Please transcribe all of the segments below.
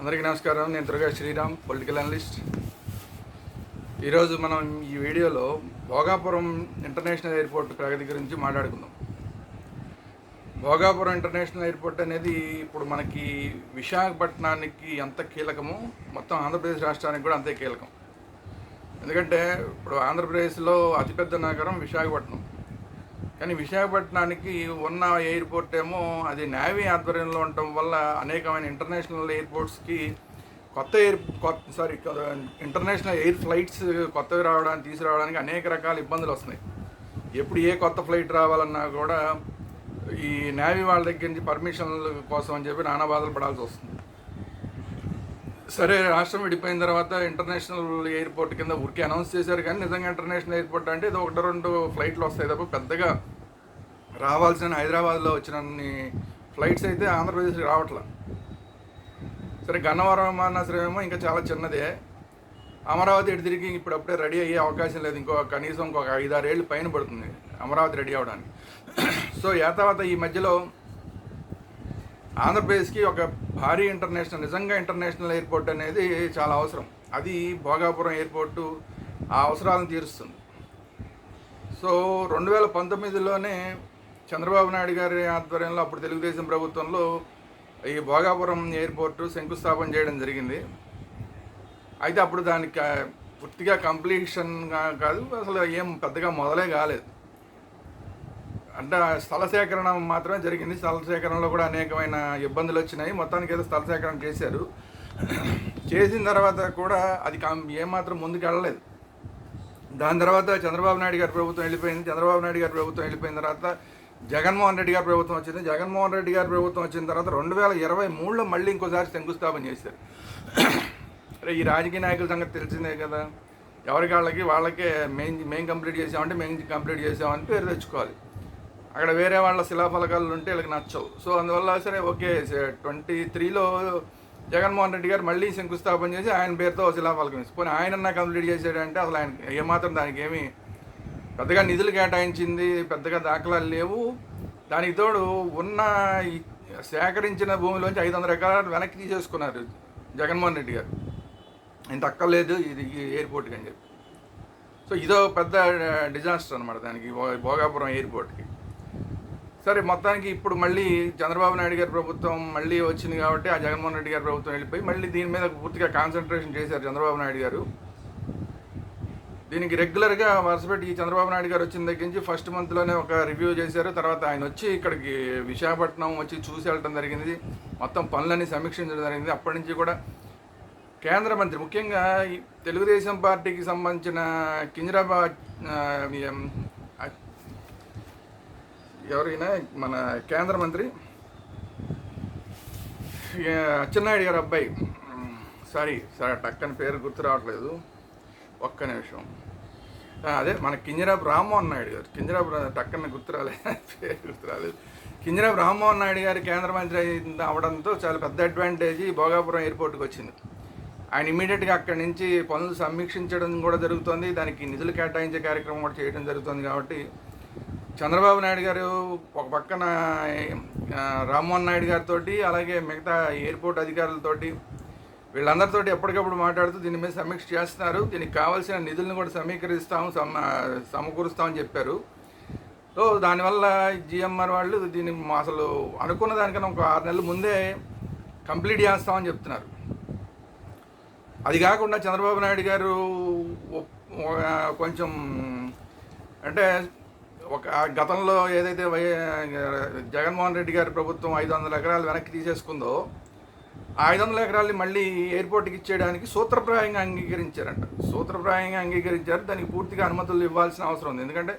అందరికీ నమస్కారం. నేను దుర్గా శ్రీరామ్ పొలిటికల్ అనలిస్ట్ ఈరోజు మనం ఈ వీడియోలో భోగాపురం ఇంటర్నేషనల్ ఎయిర్పోర్ట్ ప్రగతి గురించి మాట్లాడుకుందాం. భోగాపురం ఇంటర్నేషనల్ ఎయిర్పోర్ట్ అనేది ఇప్పుడు మనకి విశాఖపట్నానికి ఎంత కీలకమో మొత్తం ఆంధ్రప్రదేశ్ రాష్ట్రానికి కూడా అంతే కీలకం. ఎందుకంటే ఇప్పుడు ఆంధ్రప్రదేశ్లో అతిపెద్ద నగరం విశాఖపట్నం. కానీ విశాఖపట్నానికి ఉన్న ఎయిర్పోర్ట్ ఏమో అది నేవీ ఆధ్వర్యంలో ఉండటం వల్ల అనేకమైన ఇంటర్నేషనల్ ఎయిర్పోర్ట్స్కి కొత్త ఎయిర్ కొత్త సారీ ఇంటర్నేషనల్ ఎయిర్ ఫ్లైట్స్ కొత్తవి రావడానికి తీసుకురావడానికి అనేక రకాల ఇబ్బందులు వస్తున్నాయి. ఎప్పుడు ఏ కొత్త ఫ్లైట్ రావాలన్నా కూడా ఈ నేవీ వాళ్ళ దగ్గర నుంచి పర్మిషన్ల కోసం అని చెప్పి నానా బాధలు పడాల్సి వస్తుంది. సరే రాష్ట్రం విడిపోయిన తర్వాత ఇంటర్నేషనల్ ఎయిర్పోర్ట్ కింద ఊరికే అనౌన్స్ చేశారు కానీ నిజంగా ఇంటర్నేషనల్ ఎయిర్పోర్ట్ అంటే ఇది ఒకటి రెండు ఫ్లైట్లు వస్తాయి తప్ప పెద్దగా రావాల్సిన హైదరాబాద్లో వచ్చినన్ని ఫ్లైట్స్ అయితే ఆంధ్రప్రదేశ్కి రావట్లా. సరే గన్నవరం విమానాశ్రయం ఏమో ఇంకా చాలా చిన్నదే. అమరావతి ఇటు తిరిగి ఇప్పుడు అప్పుడే రెడీ అయ్యే అవకాశం లేదు. ఇంకో కనీసం ఇంకొక ఐదారేళ్ళు పైన పడుతుంది అమరావతి రెడీ అవ్వడానికి సో తర్వాత ఈ మధ్యలో ఆంధ్రప్రదేశ్కి ఒక భారీ ఇంటర్నేషనల్ నిజంగా ఇంటర్నేషనల్ ఎయిర్పోర్ట్ అనేది చాలా అవసరం. అది భోగాపురం ఎయిర్పోర్టు ఆ అవసరాలను తీరుస్తుంది. సో రెండు వేల పంతొమ్మిదిలోనే చంద్రబాబు నాయుడు గారి ఆధ్వర్యంలో అప్పుడు తెలుగుదేశం ప్రభుత్వంలో ఈ భోగాపురం ఎయిర్పోర్టు శంకుస్థాపన చేయడం జరిగింది. అయితే అప్పుడు దానికి పూర్తిగా కంప్లీషన్ కాదు అసలు ఏం పెద్దగా మొదలే కాలేదు. అంటే స్థల సేకరణ మాత్రమే జరిగింది. స్థల సేకరణలో కూడా అనేకమైన ఇబ్బందులు వచ్చినాయి. మొత్తానికి ఏదో స్థల సేకరణ చేశారు. చేసిన తర్వాత కూడా అది ఏమాత్రం ముందుకు వెళ్ళలేదు. దాని తర్వాత చంద్రబాబు నాయుడు గారి ప్రభుత్వం వెళ్ళిపోయింది. చంద్రబాబు నాయుడు గారి ప్రభుత్వం వెళ్ళిపోయిన తర్వాత జగన్మోహన్ రెడ్డి గారి ప్రభుత్వం వచ్చింది. జగన్మోహన్ రెడ్డి గారి ప్రభుత్వం వచ్చిన తర్వాత రెండు వేల ఇరవై మూడులో మళ్ళీ ఇంకోసారి శంకుస్థాపన చేశారు. అరే ఈ రాజకీయ నాయకుల సంగతి తెలిసిందే కదా. ఎవరికి వాళ్ళకి వాళ్ళకే మేము మేము కంప్లీట్ చేసామంటే మేము కంప్లీట్ చేసామని పేరు తెచ్చుకోవాలి. అక్కడ వేరే వాళ్ళ శిలాఫలకాలు ఉంటే వీళ్ళకి నచ్చవు. సో అందువల్ల సరే ఓకే ట్వంటీ త్రీలో జగన్మోహన్ రెడ్డి గారు మళ్ళీ శంకుస్థాపన చేసి ఆయన పేరుతో శిలాఫలకం ఇచ్చి పోనీ ఆయన కంప్లీట్ చేసాడంటే అసలు ఆయన ఏమాత్రం దానికి ఏమి పెద్దగా నిధులు కేటాయించింది పెద్దగా దాఖలాలు లేవు. దానికి తోడు ఉన్న సేకరించిన భూమిలోంచి ఐదు వందల ఎకరాలు వెనక్కి తీసేసుకున్నారు జగన్మోహన్ రెడ్డి గారు. ఇంత అక్కర్లేదు ఇది ఎయిర్పోర్ట్కి అని చెప్పి. సో ఇదో పెద్ద డిజాస్టర్ అనమాట దానికి భోగాపురం ఎయిర్పోర్ట్కి. సరే మొత్తానికి ఇప్పుడు మళ్ళీ చంద్రబాబు నాయుడు గారి ప్రభుత్వం మళ్ళీ వచ్చింది కాబట్టి ఆ జగన్మోహన్ రెడ్డి గారి ప్రభుత్వం వెళ్ళిపోయి మళ్ళీ దీని మీద పూర్తిగా కాన్సన్ట్రేషన్ చేశారు చంద్రబాబు నాయుడు గారు. దీనికి రెగ్యులర్గా వరుసపెట్టి చంద్రబాబు నాయుడు గారు వచ్చిన దగ్గర నుంచి ఫస్ట్ మంత్లోనే ఒక రివ్యూ చేశారు. తర్వాత ఆయన వచ్చి ఇక్కడికి విశాఖపట్నం వచ్చి చూసి వెళ్ళడం జరిగింది. మొత్తం పనులన్నీ సమీక్షించడం జరిగింది. అప్పటి నుంచి కూడా కేంద్ర మంత్రి ముఖ్యంగా ఈ తెలుగుదేశం పార్టీకి సంబంధించిన కింజరాబాద్ ఎవరైనా మన కేంద్ర మంత్రి అచ్చెన్నాయుడు గారు అబ్బాయి సారీ సరే టక్కని పేరు గుర్తు రావట్లేదు. ఒక్క నిమిషం. అదే మన కింజరాపు రామ్మోహన్ నాయుడు గారు. కింజరాపు టక్కన గుర్తు రాలేదు. పేరు గుర్తు రాలేదు. కింజరాపు రామ్మోహన్ నాయుడు గారు కేంద్ర మంత్రి అవడంతో చాలా పెద్ద అడ్వాంటేజ్ భోగాపురం ఎయిర్పోర్ట్కి వచ్చింది. ఆయన ఇమీడియట్గా అక్కడి నుంచి పనులు సమీక్షించడం కూడా జరుగుతుంది. దానికి నిధులు కేటాయించే కార్యక్రమం కూడా చేయడం జరుగుతుంది కాబట్టి చంద్రబాబు నాయుడు గారు ఒక పక్కన రామ్మోహన్ నాయుడు గారితో అలాగే మిగతా ఎయిర్పోర్ట్ అధికారులతోటి వీళ్ళందరితోటి ఎప్పటికప్పుడు మాట్లాడుతూ దీని మీద సమీక్ష చేస్తున్నారు. దీనికి కావాల్సిన నిధులను కూడా సమీకరిస్తాం సమ సమకూరుస్తామని చెప్పారు. సో దానివల్ల జిఎంఆర్ వాళ్ళు దీన్ని అసలు అనుకున్న దానికన్నా ఒక ఆరు నెలల ముందే కంప్లీట్ చేస్తామని చెప్తున్నారు. అది కాకుండా చంద్రబాబు నాయుడు గారు కొంచెం అంటే ఒక గతంలో ఏదైతే వై జగన్మోహన్ రెడ్డి గారి ప్రభుత్వం ఐదు వందల ఎకరాలు వెనక్కి తీసేసుకుందో ఆ ఐదు వందల ఎకరాలని మళ్ళీ ఎయిర్పోర్ట్కి ఇచ్చేయడానికి సూత్రప్రాయంగా అంగీకరించారంట. సూత్రప్రాయంగా అంగీకరించారు. దానికి పూర్తిగా అనుమతులు ఇవ్వాల్సిన అవసరం ఉంది. ఎందుకంటే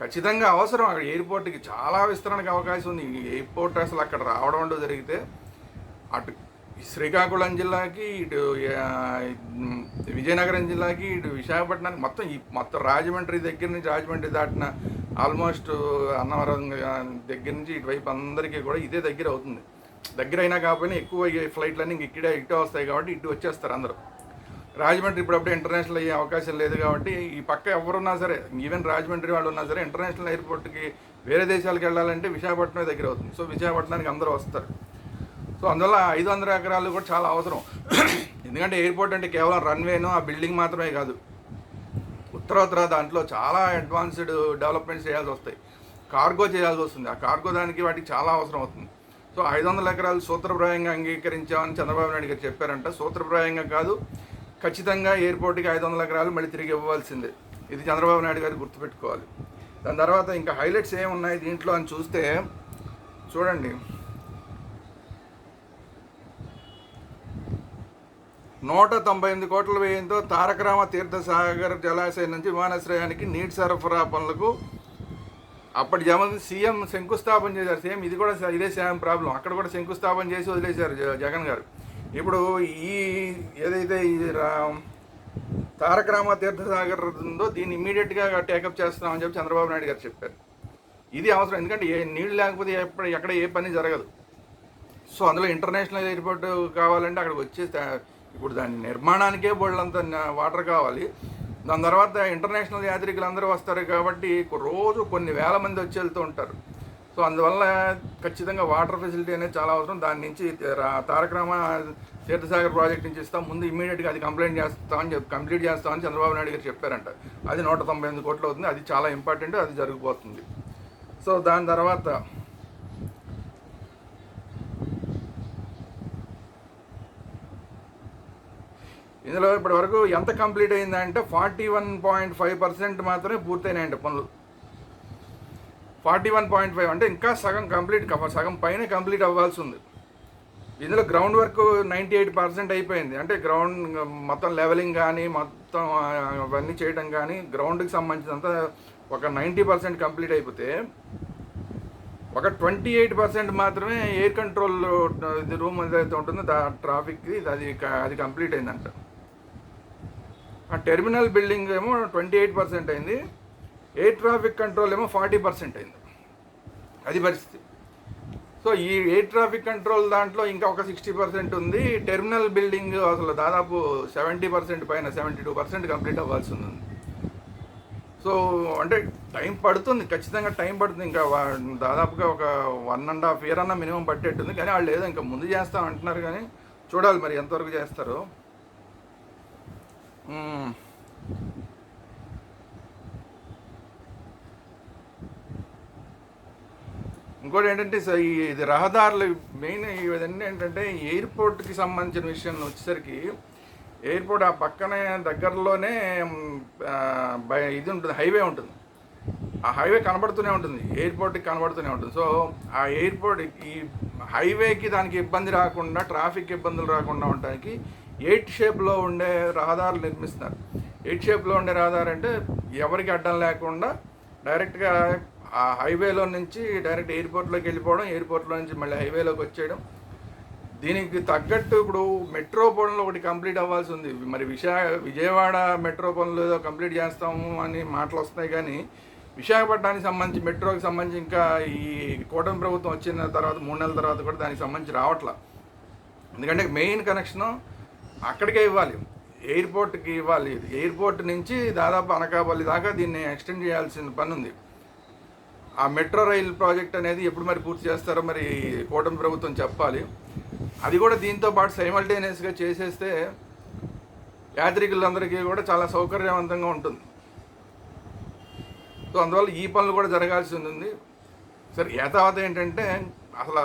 ఖచ్చితంగా అవసరం. అక్కడ ఎయిర్పోర్ట్కి చాలా విస్తరణకు అవకాశం ఉంది. ఎయిర్పోర్ట్ అసలు అక్కడ రావడం అంటూ జరిగితే అటు శ్రీకాకుళం జిల్లాకి ఇటు విజయనగరం జిల్లాకి ఇటు విశాఖపట్నానికి మొత్తం ఈ మొత్తం రాజమండ్రి దగ్గర నుంచి రాజమండ్రి దాటిన ఆల్మోస్ట్ అన్నవరం దగ్గర నుంచి ఇటువైపు అందరికీ కూడా ఇదే దగ్గర అవుతుంది. దగ్గర అయినా కాకపోయినా ఎక్కువ ఫ్లైట్లన్నీ ఇంక ఇక్కడే ఇటు వస్తాయి కాబట్టి ఇటు వచ్చేస్తారు అందరూ. రాజమండ్రి ఇప్పుడప్పుడే ఇంటర్నేషనల్ అయ్యే అవకాశం లేదు కాబట్టి ఈ పక్క ఎవరున్నా సరే ఈవెన్ రాజమండ్రి వాళ్ళు ఉన్నా సరే ఇంటర్నేషనల్ ఎయిర్పోర్ట్కి వేరే దేశాలకు వెళ్ళాలంటే విశాఖపట్నం దగ్గర అవుతుంది. సో విశాఖపట్నానికి అందరూ వస్తారు. సో అందువల్ల ఐదు వందల ఎకరాలు కూడా చాలా అవసరం. ఎందుకంటే ఎయిర్పోర్ట్ అంటే కేవలం రన్వేను ఆ బిల్డింగ్ మాత్రమే కాదు. ఉత్తరోత్తర దాంట్లో చాలా అడ్వాన్స్డ్ డెవలప్మెంట్స్ చేయాల్సి వస్తాయి. కార్గో చేయాల్సి వస్తుంది. ఆ కార్గో దానికి వాటికి చాలా అవసరం అవుతుంది. సో ఐదు వందల ఎకరాలు సూత్రప్రాయంగా అంగీకరించామని చంద్రబాబు నాయుడు గారు చెప్పారంట. సూత్రప్రాయంగా కాదు ఖచ్చితంగా ఎయిర్పోర్ట్కి ఐదు వందల ఎకరాలు మళ్ళీ తిరిగి ఇవ్వాల్సిందే. ఇది చంద్రబాబు నాయుడు గారు గుర్తుపెట్టుకోవాలి. దాని తర్వాత ఇంకా హైలైట్స్ ఏమున్నాయి దీంట్లో అని చూస్తే చూడండి. నూట తొంభై ఎనిమిది కోట్ల వ్యయంతో తారకరామ తీర్థసాగర్ జలాశయం నుంచి విమానాశ్రయానికి నీటి సరఫరా పనులకు అప్పటి జమ సీఎం శంకుస్థాపన చేశారు. సేమ్ ఇది కూడా ఇదే సేమ్ ప్రాబ్లం. అక్కడ కూడా శంకుస్థాపన చేసి వదిలేశారు జగన్ గారు. ఇప్పుడు ఈ ఏదైతే ఈ రా- తారక రామ తీర్థసాగర్ ఉందో దీన్ని ఇమీడియట్గా టేకప్ చేస్తున్నామని చెప్పి చంద్రబాబు నాయుడు గారు చెప్పారు. ఇది అవసరం. ఎందుకంటే ఏ నీళ్ళు లేకపోతే ఎప్పుడు ఎక్కడ ఏ పని జరగదు. సో అందులో ఇంటర్నేషనల్ ఎయిర్పోర్ట్ కావాలంటే అక్కడికి వచ్చే ఇప్పుడు దాని నిర్మాణానికే బోళ్ళంత వాటర్ కావాలి. దాని తర్వాత ఇంటర్నేషనల్ యాత్రికులు అందరూ వస్తారు కాబట్టి రోజు కొన్ని వేల మంది వచ్చి వెళ్తూ ఉంటారు. సో అందువల్ల ఖచ్చితంగా వాటర్ ఫెసిలిటీ అనేది చాలా అవసరం. దాని నుంచి రా- తీర్థసాగర్ ప్రాజెక్ట్ నుంచి ఇస్తాం. ముందు ఇమీడియట్గా అది కంప్లైంట్ చేస్తామని చెప్పి కంప్లీట్ చేస్తామని చంద్రబాబు నాయుడు గారు చెప్పారంట. అది నూట తొంభై ఎనిమిది కోట్లు అవుతుంది. అది చాలా ఇంపార్టెంట్ అది జరిగిపోతుంది సో దాని తర్వాత ఇందులో ఇప్పటి వరకు ఎంత కంప్లీట్ అయిందంటే forty one point five percent మాత్రమే పూర్తయినాయంట పనులు. ఫార్టీ వన్ పాయింట్ ఫైవ్ అంటే ఇంకా సగం కంప్లీట్ సగం పైన కంప్లీట్ అవ్వాల్సి ఉంది ఇందులో ground work ninety eight percent అయిపోయింది. అంటే గ్రౌండ్ మొత్తం లెవెలింగ్ కానీ మొత్తం అవన్నీ చేయడం కానీ గ్రౌండ్కి సంబంధించినంత ఒక నైంటీ పర్సెంట్ కంప్లీట్ అయిపోతే ఒక ట్వంటీ ఎయిట్ పర్సెంట్ మాత్రమే ఎయిర్ కంట్రోల్ ఇది రూమ్ ఏదైతే ఉంటుందో దా ట్రాఫిక్కి అది అది కంప్లీట్ అయిందంట. ఆ టెర్మినల్ బిల్డింగ్ ఏమో ట్వంటీ ఎయిట్ పర్సెంట్ అయింది. ఎయిర్ ట్రాఫిక్ కంట్రోల్ ఏమో ఫార్టీ పర్సెంట్ అయింది. అది పరిస్థితి. సో ఈ ఎయిర్ ట్రాఫిక్ కంట్రోల్ దాంట్లో ఇంకా ఒక సిక్స్టీ పర్సెంట్ ఉంది. టెర్మినల్ బిల్డింగ్ అసలు దాదాపు సెవెంటీ పర్సెంట్ పైన సెవెంటీ టూ పర్సెంట్ కంప్లీట్ అవ్వాల్సి ఉంది. సో అంటే టైం పడుతుంది ఖచ్చితంగా టైం పడుతుంది. ఇంకా దాదాపుగా ఒక వన్ అండ్ హాఫ్ ఇయర్ అన్న మినిమం పట్టేట్టుంది. కానీ వాళ్ళు ఏదో ఇంకా ముందు చేస్తాం అంటున్నారు కానీ చూడాలి మరి ఎంతవరకు చేస్తారు. ఇంకోటి ఏంటంటే స- ఈ ఇది రహదారులు మెయిన్ ఇవన్నీ ఏంటంటే ఎయిర్పోర్ట్కి సంబంధించిన విషయం వచ్చేసరికి ఎయిర్పోర్ట్ ఆ పక్కనే దగ్గరలోనే బై- ఇది ఉంటుంది హైవే ఉంటుంది. ఆ హైవే కనబడుతూనే ఉంటుంది ఎయిర్పోర్ట్కి కనబడుతూనే ఉంటుంది. సో ఆ ఎయిర్పోర్ట్ ఈ హైవేకి దానికి ఇబ్బంది రాకుండా ట్రాఫిక్ ఇబ్బందులు రాకుండా ఉండడానికి ఎయిట్ షేప్లో ఉండే రహదారులు నిర్మిస్తున్నారు ఎయిట్ షేప్లో ఉండే రహదారి అంటే ఎవరికి అడ్డం లేకుండా డైరెక్ట్గా ఆ హైవేలో నుంచి డైరెక్ట్ ఎయిర్పోర్ట్లోకి వెళ్ళిపోవడం ఎయిర్పోర్ట్లో నుంచి మళ్ళీ హైవేలోకి వచ్చేయడం. దీనికి తగ్గట్టు ఇప్పుడు మెట్రో పనులు ఒకటి కంప్లీట్ అవ్వాల్సి ఉంది. మరి విశా విజయవాడ మెట్రో పనులు ఏదో కంప్లీట్ చేస్తాము అని మాటలు వస్తున్నాయి కానీ విశాఖపట్నానికి సంబంధించి మెట్రోకి సంబంధించి ఇంకా ఈ కూటమి ప్రభుత్వం వచ్చిన తర్వాత మూడు నెలల తర్వాత కూడా దానికి సంబంధించి రావట్లా. ఎందుకంటే మెయిన్ కనెక్షను అక్కడికే ఇవ్వాలి. ఎయిర్పోర్ట్కి ఇవ్వాలి. ఎయిర్పోర్ట్ నుంచి దాదాపు అనకాపల్లి దాకా దీన్ని ఎక్స్టెండ్ చేయాల్సిన పని ఉంది ఆ మెట్రో రైల్ ప్రాజెక్ట్ అనేది ఎప్పుడు మరి పూర్తి చేస్తారో మరి కూటమి ప్రభుత్వం చెప్పాలి. అది కూడా దీంతో పాటు సైమల్టేనియస్గా చేసేస్తే యాత్రికులందరికీ కూడా చాలా సౌకర్యవంతంగా ఉంటుంది. సో అందువల్ల ఈ పనులు కూడా జరగాల్సి ఉంది సరే యథావత ఏంటంటే అసలు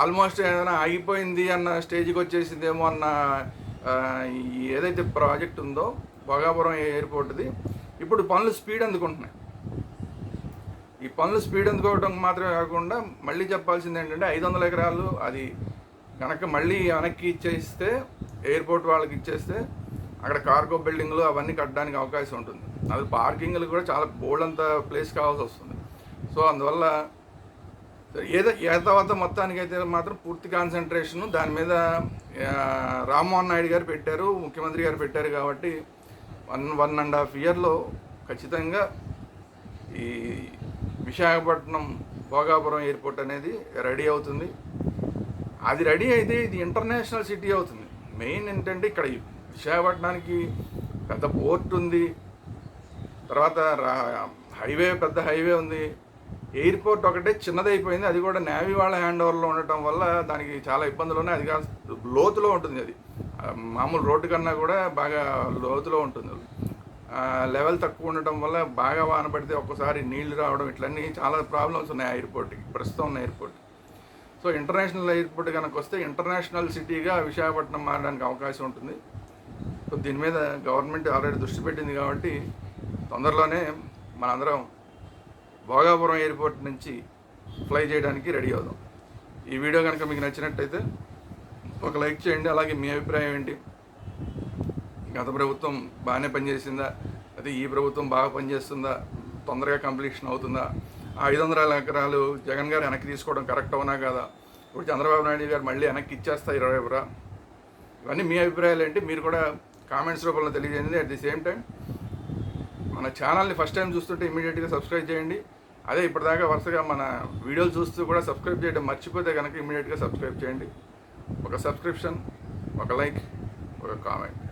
ఆల్మోస్ట్ ఏదైనా ఆగిపోయింది అన్న స్టేజ్కి వచ్చేసిందేమో అన్న ఏదైతే ప్రాజెక్ట్ ఉందో భోగాపురం ఎయిర్పోర్ట్ది ఇప్పుడు పనులు స్పీడ్ అందుకుంటున్నాయి. ఈ పనులు స్పీడ్ అందుకోవడం మాత్రమే కాకుండా మళ్ళీ చెప్పాల్సింది ఏంటంటే ఐదు వందల ఎకరాలు అది కనుక మళ్ళీ వెనక్కి ఇచ్చేస్తే ఎయిర్పోర్ట్ వాళ్ళకి ఇచ్చేస్తే అక్కడ కార్గో బిల్డింగ్లు అవన్నీ కట్టడానికి అవకాశం ఉంటుంది. అది పార్కింగ్లు కూడా చాలా బోల్డ్ అంత ప్లేస్ కావాల్సి వస్తుంది. సో అందువల్ల ఏదో ఏ తర్వాత మొత్తానికి అయితే మాత్రం పూర్తి కాన్సన్ట్రేషన్ దాని మీద రామ్మోహన్ నాయుడు గారు పెట్టారు ముఖ్యమంత్రి గారు పెట్టారు కాబట్టి వన్ వన్ అండ్ హాఫ్ ఇయర్లో ఖచ్చితంగా ఈ విశాఖపట్నం భోగాపురం ఎయిర్పోర్ట్ అనేది రెడీ అవుతుంది. అది రెడీ అయితే ఇది ఇంటర్నేషనల్ సిటీ అవుతుంది. మెయిన్ ఏంటంటే ఇక్కడ విశాఖపట్నానికి పెద్ద పోర్ట్ ఉంది. తర్వాత హైవే పెద్ద హైవే ఉంది. ఎయిర్పోర్ట్ ఒకటే చిన్నదైపోయింది. అది కూడా నేవీ వాళ్ళ హ్యాండ్ ఓవర్లో ఉండటం వల్ల దానికి చాలా ఇబ్బందులు ఉన్నాయి అది కాస్త లోతులో ఉంటుంది అది. మామూలు రోడ్డు కన్నా కూడా బాగా లోతులో ఉంటుంది లెవెల్ తక్కువ ఉండటం వల్ల బాగా వాన పడితే ఒక్కసారి నీళ్ళు రావడం ఇట్లన్నీ చాలా ప్రాబ్లమ్స్ ఉన్నాయి ఆ ఎయిర్పోర్ట్కి. ప్రస్తుతం ఉన్న ఎయిర్పోర్ట్. సో ఇంటర్నేషనల్ ఎయిర్పోర్ట్ కనుక వస్తే ఇంటర్నేషనల్ సిటీగా విశాఖపట్నం మారడానికి అవకాశం ఉంటుంది. సో దీని మీద గవర్నమెంట్ ఆల్రెడీ దృష్టి పెట్టింది కాబట్టి తొందరలోనే మనందరం భోగాపురం ఎయిర్పోర్ట్ నుంచి ఫ్లై చేయడానికి రెడీ అవుదాం. ఈ వీడియో కనుక మీకు నచ్చినట్టయితే ఒక లైక్ చేయండి అలాగే మీ అభిప్రాయం ఏంటి? గత ప్రభుత్వం బాగానే పనిచేసిందా? అయితే ఈ ప్రభుత్వం బాగా పనిచేస్తుందా? తొందరగా కంప్లీషన్ అవుతుందా? ఆ ఐదు వందల ఎకరాలు జగన్ గారు వెనక్కి తీసుకోవడం కరెక్ట్ అవునా కదా? ఇప్పుడు చంద్రబాబు నాయుడు గారు మళ్ళీ వెనక్కి ఇచ్చేస్తా ఇరవై ఇవన్నీ మీ అభిప్రాయాలు ఏంటి? మీరు కూడా కామెంట్స్ రూపంలో తెలియజేయండి. అట్ ది సేమ్ టైం మన ఛానల్ని ఫస్ట్ టైం చూస్తుంటే ఇమీడియట్గా సబ్స్క్రైబ్ చేయండి. అదే ఇప్పటిదాకా వరుసగా మన వీడియోలు చూస్తూ కూడా సబ్స్క్రైబ్ చేయడం మర్చిపోతే కనుక ఇమీడియట్గా సబ్స్క్రైబ్ చేయండి. ఒక సబ్స్క్రిప్షన్ ఒక లైక్ ఒక కామెంట్